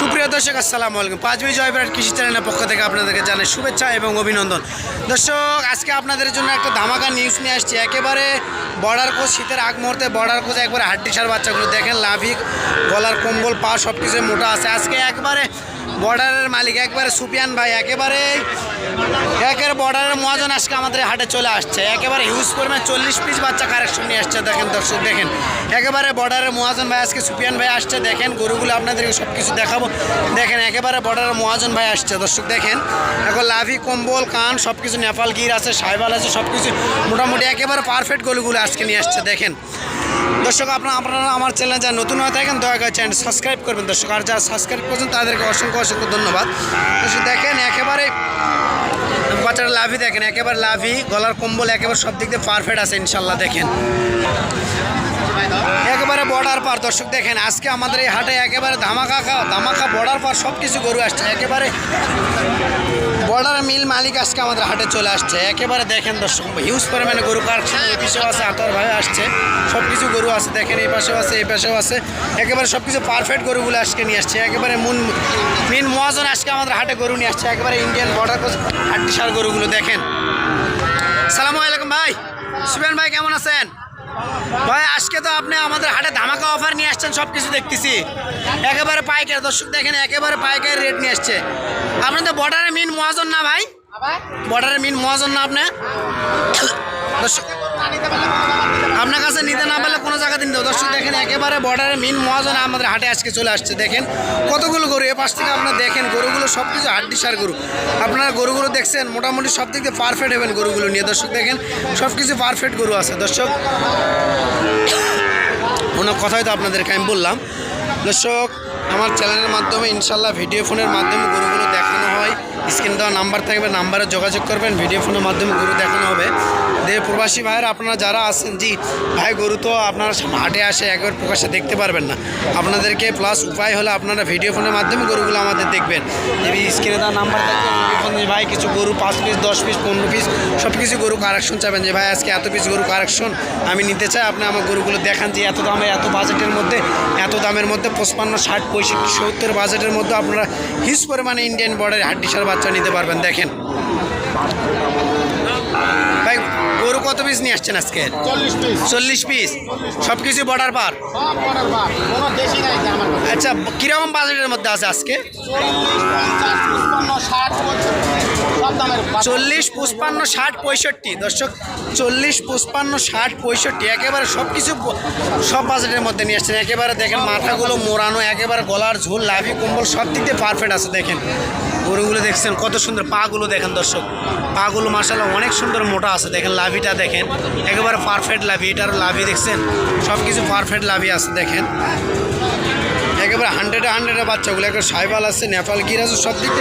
সুপ্রিয় দর্শক, আসসালামু আলাইকুম। পাঁচবি জয়বিরাট কৃষি চ্যানেলের পক্ষ থেকে আপনাদেরকে জানাই শুভেচ্ছা এবং অভিনন্দন। দর্শক, আজকে আপনাদের জন্য একটা ধামাকা নিউজ নিয়ে আসছি। একেবারে বর্ডার কোচ শীতের আগ মুহূর্তে বর্ডার কোচ একবারে হাড্ডিসার বাচ্চাগুলো দেখেন, লাভিক, গলার কম্বল, পা সব কিছু মোটা আছে। আজকে একবারে বর্ডারের মালিক, একবারে সুপিয়ান ভাই, একেবারে, একের বর্ডারের মহাজন আজকে আমাদের হাটে চলে আসছে। একেবারে হিউজ পরিমাণ চল্লিশ পিস বাচ্চা কারেকশন নিয়ে আসছে, দেখেন দর্শক, দেখেন। একেবারে বর্ডারের মহাজন ভাই আজকে সুপিয়ান ভাই আসছে, দেখেন, গরুগুলো আপনাদেরকে সব কিছু দেখাবো। দেখেন, একেবারে বর্ডারের মহাজন ভাই আসছে, দর্শক, দেখেন। এখন লাভি, কম্বল, কান সব কিছু নেপাল গির আছে সাইবাল আছে সব কিছু মোটামুটি একেবারে পারফেক্ট গরুগুলো আজকে নিয়ে আসছে, দেখেন। দর্শক, আপনারা আপনারা আমার চ্যানেল যা নতুন হয়ে থাকেন, দয়া করে চ্যানেল সাবস্ক্রাইব করবেন দর্শক। আর যারা সাবস্ক্রাইব করছেন, তাদেরকে অসংখ্য অসংখ্য ধন্যবাদ। দেখেন, একেবারে বাচ্চাটা লাভি দেখেন, একেবারে লাভি গলার কম্বল একেবারে সব দিক দিয়ে পারফেক্ট আছে ইনশাল্লাহ দেখেন। একেবারে বর্ডার পার। দর্শক, দেখেন, আজকে আমাদের এই হাটে একেবারে ধামাকা ধামাকা বর্ডার পার সব কিছু গরু আসছে, একেবারে বর্ডার মিল মালিক আজকে আমাদের হাটে চলে আসছে। একেবারে দেখেন দর্শক হিউজ পরিমাণে গরু কারখানা এই আছে আতর ভাই আসছে। সব কিছু গরু আছে, দেখেন এই পাশেও আছে, এই পাশেও আছে। একেবারে সব কিছু পারফেক্ট গরুগুলো আজকে নিয়ে আসছে। একেবারে মুন মিন মহাজন আজকে আমাদের হাটে গরু নিয়ে আসছে। একেবারে ইন্ডিয়ান বর্ডার হাড্ডি সার গরুগুলো, দেখেন। সালামু আলাইকুম ভাই। সুবেন ভাই, কেমন আছেন? ভাই আজকে তো আপনি আমাদের হাটে ধামাকা অফার নিয়ে আসছেন সব কিছু দেখতেছি। একেবারে পাইকারি দর্শক দেখেন একেবারে পাইকারি রেট নিয়ে আসছে। আপনার তো বর্ডারে মিন মহাজন না ভাই? বর্ডারে মিন মহাজন না আপনি? দর্শক আপনার কাছে নিতে না পারলে কোনো জায়গা দিন দর্শক, দেখেন একেবারে বর্ডারে মিন মহাজন আমাদের হাটে আজকে চলে আসছে। দেখেন কতগুলো গরু এ পাশ থেকে আপনারা দেখেন গরুগুলো সব কিছু হাড্ডি সার গরু। আপনারা গরুগুলো দেখছেন, মোটামুটি সব দিয়ে পারফেক্ট হবেন গরুগুলো নিয়ে। দর্শক, দেখেন সব কিছু পারফেক্ট গরু আছে। দর্শক ওনার কথাই তো আপনাদেরকে আমি বললাম। দর্শক, আমার চ্যানেলের মাধ্যমে ইনশাল্লাহ ভিডিও ফোনের মাধ্যমে গরুগুলো দেখানো হয়। স্ক্রিন দেওয়া নাম্বার থাকবে, নাম্বারে যোগাযোগ করবেন, ভিডিও ফোনের মাধ্যমে গরু দেখানো হবে। দে প্রবাসী ভাইয়ের, আপনারা যারা আছেন, জি, ভাই গরু তো আপনারা হাটে আসে, একবার প্রকাশে দেখতে পারবেন না। আপনাদেরকে প্লাস উপায় হলে আপনারা ভিডিও ফোনের মাধ্যমে গরুগুলো আমাদের দেখবেন। যদি স্ক্রিনে দেওয়া নাম্বার থাকবে ভাই, কিছু গরু, পাঁচ পিস দশ পিস পনেরো পিস সব কিছু গরু কারেকশন চাবেন যে, ভাই, আজকে এত পিস গরু কারেকশন আমি নিতে চাই, আপনি আমার গরুগুলো দেখান যে, এত দামে, এত বাজেটের মধ্যে, এত দামের মধ্যে, পঁচপান্ন, ষাট, পঁয়ষট্টি, সত্তর বাজেটের মধ্যে আপনারা হিউজ পরিমাণে ইন্ডিয়ান বর্ডারে হাড্ডিসার বাচ্চা নিতে পারবেন দেখেন। গরু কত পিস নিয়ে আসছেন আজকে? চল্লিশ পিস সব কিছু বর্ডার পার। আচ্ছা কীরকম বাজেটের মধ্যে আছে আজকে? চল্লিশ ষাট পুষ্পান্ন ষাট পঁয়ষট্টি। দর্শক চল্লিশ পুষ্পান্ন ষাট পঁয়ষট্টি একেবারে সব কিছু সব বাজেটের মধ্যে নিয়ে আসছেন। একেবারে দেখেন মাথাগুলো মোড়ানো একেবারে গলার ঝোল লাভি কম্বল সব দিক দিয়ে পারফেক্ট আছে দেখেন। গরুগুলো দেখছেন কত সুন্দর পাগুলো দেখেন দর্শক। পাগুলো মাসাল্লাহ অনেক সুন্দর মোটা আছে দেখেন লাভিটা দেখেন। একেবারে পারফেক্ট লাভি এটার লাভি দেখছেন? সব কিছু পারফেক্ট লাভি আছে, দেখেন। একেবারে হান্ড্রেডে হান্ড্রেডে বাচ্চাগুলো, একেবারে সাইবাল আছে, নেপাল গির আছে, সব দিক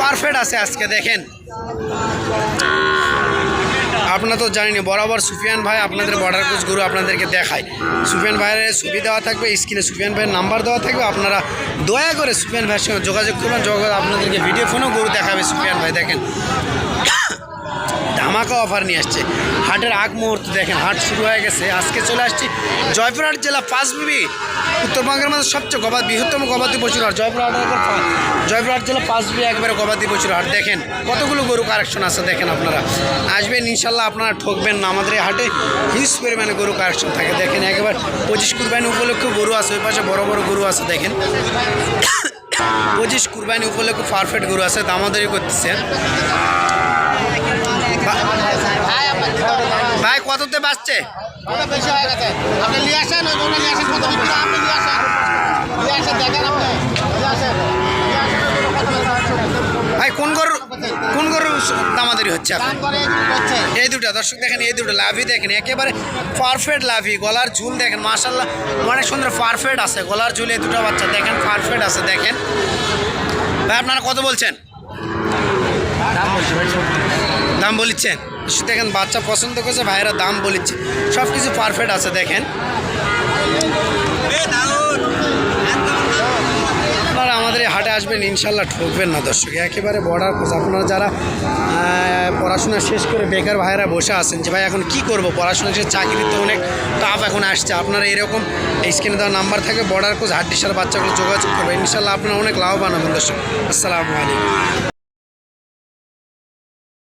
পারফেক্ট আছে আজকে, দেখেন। আপনারা তো জানেনি বরাবর সুফিয়ান ভাই আপনাদের বর্ডার কোচ গুরু আপনাদেরকে দেখায়। সুফিয়ান ভাইয়ের ছবি দেওয়া থাকবে, স্ক্রিনে সুফিয়ান ভাইয়ের নাম্বার দেওয়া থাকবে, আপনারা দয়া করে সুফিয়ান ভাইয়ের সঙ্গে যোগাযোগ করবেন যোগাযোগ আপনাদেরকে ভিডিও ফোনেও গরু দেখাবে সুফিয়ান ভাই, দেখেন। ধামাকা অফার নিয়ে আসছে। হাটের আগ মুহূর্ত দেখেন, হাট শুরু হয়ে গেছে। আজকে চলে আসছি জয়পুরহাট জেলা পাঁচবিবি, উত্তরবঙ্গের মধ্যে সবচেয়ে গবাদ, বৃহত্তম গবাদি পশুর হাট। জয়পুরহাট জয়পুরহাট জেলা পাঁচবিবি একবারে গবাদি পশুর হাট। দেখেন, কতগুলো গরু কারেকশন আছে দেখেন আপনারা। আসবেন, ইনশাল্লাহ আপনারা ঠকবেন না। আমাদের এই হাটে হিউজ পরিমাণে গরু কারেকশন থাকে। দেখেন, একবার পঁচিশ কুরবানি উপলক্ষে গরু আছে, ওই পাশে বড় বড় গরু আছে, দেখেন। পঁচিশ কুরবানি উপলক্ষে পারফেক্ট গরু আছে দামাদারি করতেছে। ভাই কততে বাঁচছে ওটা বেশি হয়ে গেছে। আপনি নিয়ে আসেন নিয়ে আসেন কত বিক্রি আপনি নিয়ে আসেন। নিয়ে আসেন দেখেন আপনি। নিয়ে আসেন? ভাই কোন গরু কোন গরু দামাদারি হচ্ছে এই দুটো দর্শক দেখেন এই দুটো লাভি দেখেন। একেবারে পারফেক্ট লাভি গলার ঝুল দেখেন মাশাল্লাহ অনেক সুন্দর পারফেক্ট আছে। গলার ঝুল এই দুটো বাচ্চা দেখেন পারফেক্ট আছে দেখেন। ভাই আপনারা কত বলছেন? দাম বলিচ্ছেন? নিশ্চয়ই দেখেন, বাচ্চা পছন্দ করছে, ভাইয়েরা দাম বলেছে সব কিছু পারফেক্ট আছে, দেখেন। আপনারা আমাদের হাটে আসবেন, ইনশাল্লাহ ঠকবেন না, দর্শক। একেবারে বর্ডার কোর্স আপনারা যারা পড়াশোনা শেষ করে বেকার ভাইয়েরা বসে আছেন যে, ভাই, এখন কি করব? পড়াশোনা শেষ চাকরি তো অনেক টাফ এখন আসছে। আপনারা এরকম স্ক্রিনে দেওয়া নাম্বার থাকে বর্ডার কোর্স হাড্ডিসার বাচ্চাগুলো যোগাযোগ করবেন ইনশাল্লাহ আপনারা অনেক লাভবান হবেন, দর্শক। আসসালামু আলাইকুম।